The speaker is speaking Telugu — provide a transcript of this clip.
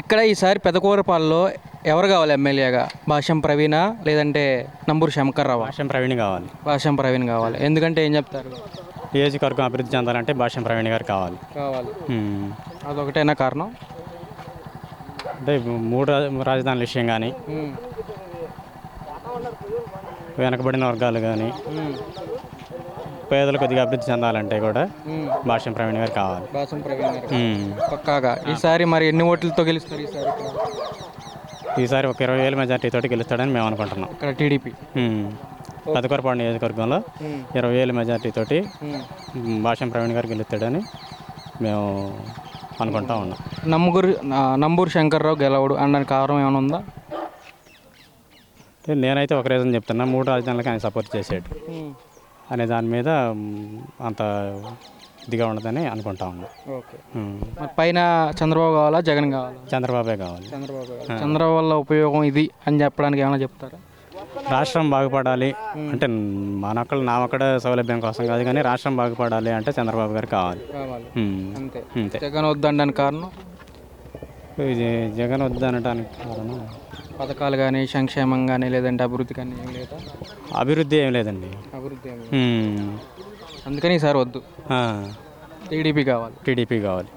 ఇక్కడ ఈసారి పెదకూరపాలలో ఎవరు కావాలి ఎమ్మెల్యేగా? భాష్యం ప్రవీణ లేదంటే నంబూరు శంకర్ రావా భాష్యం ప్రవీణ్ కావాలి. భాష్యం ప్రవీణ్ కావాలి. ఎందుకంటే ఏం చెప్తారు? నియోజకవర్గం అభివృద్ధి చెందాలంటే భాష్యం ప్రవీణ్ గారు కావాలి. కావాలి. అదొకటేనా కారణం? అంటే మూడు రాజధానుల విషయం కానీ వెనకబడిన వర్గాలు కానీ పేదలు కొద్దిగా అభివృద్ధి చెందాలంటే కూడా భాష్యం ప్రవీణ్ గారు కావాలి. భాష్యం ప్రవీణ్ గారు ఉమ్. పక్కాగా. ఈసారి మరి ఎన్ని ఓట్లతో గెలుస్తారు ఈసారి? ఇక్కడ ఈసారి ఒక ఇరవై వేల మెజార్టీ తోటి గెలుస్తాడని మేము అనుకుంటున్నాం. ఇక్కడ టీడీపీ. ఉమ్. పెదకూరపాడు నియోజకవర్గంలో ఇరవై వేల మెజార్టీ తోటి ఉమ్, భాష్యం ప్రవీణ్ గారు గెలుస్తాడని మేము అనుకుంటా ఉన్నాం. నమ్ముగురు నా- నంబూరు శంకర్రావు గెలవడు అనడానికి కారణం ఏమైనా ఉందా? నేనైతే ఒక రీజన్ చెప్తున్నా. మూడు రాజధానులకి ఆయన సపోర్ట్ చేసాడు అనే దాని మీద అంత ఇదిగా ఉండదని అనుకుంటా ఉన్నాం. ఓకే. ఉమ్. మరి పైన చంద్రబాబు కావాలా జగన్ కావాలా? చంద్రబాబే కావాలి. చంద్రబాబు చంద్రబాబు వల్ల ఉపయోగం ఇది అని చెప్పడానికి ఏమైనా చెప్తారా? రాష్ట్రం బాగుపడాలి అంటే మనొక్కళ్ళు నా ఒక్కడ సౌలభ్యం కోసం కాదు కానీ రాష్ట్రం బాగుపడాలి అంటే చంద్రబాబు గారు కావాలి. కావాలి. ఉమ్. అంతే. అంతే. జగన్ వద్దనడానికి కారణం? జగన్ వద్దనటానికి కారణం. పథకాలు కానీ సంక్షేమం కానీ లేదంటే అభివృద్ధి కానీ ఏం లేదా? అభివృద్ధి ఏం లేదండి. అభివృద్ధి. అందుకని ఈసారి వద్దు. టీడీపీ కావాలి. టీడీపీ కావాలి.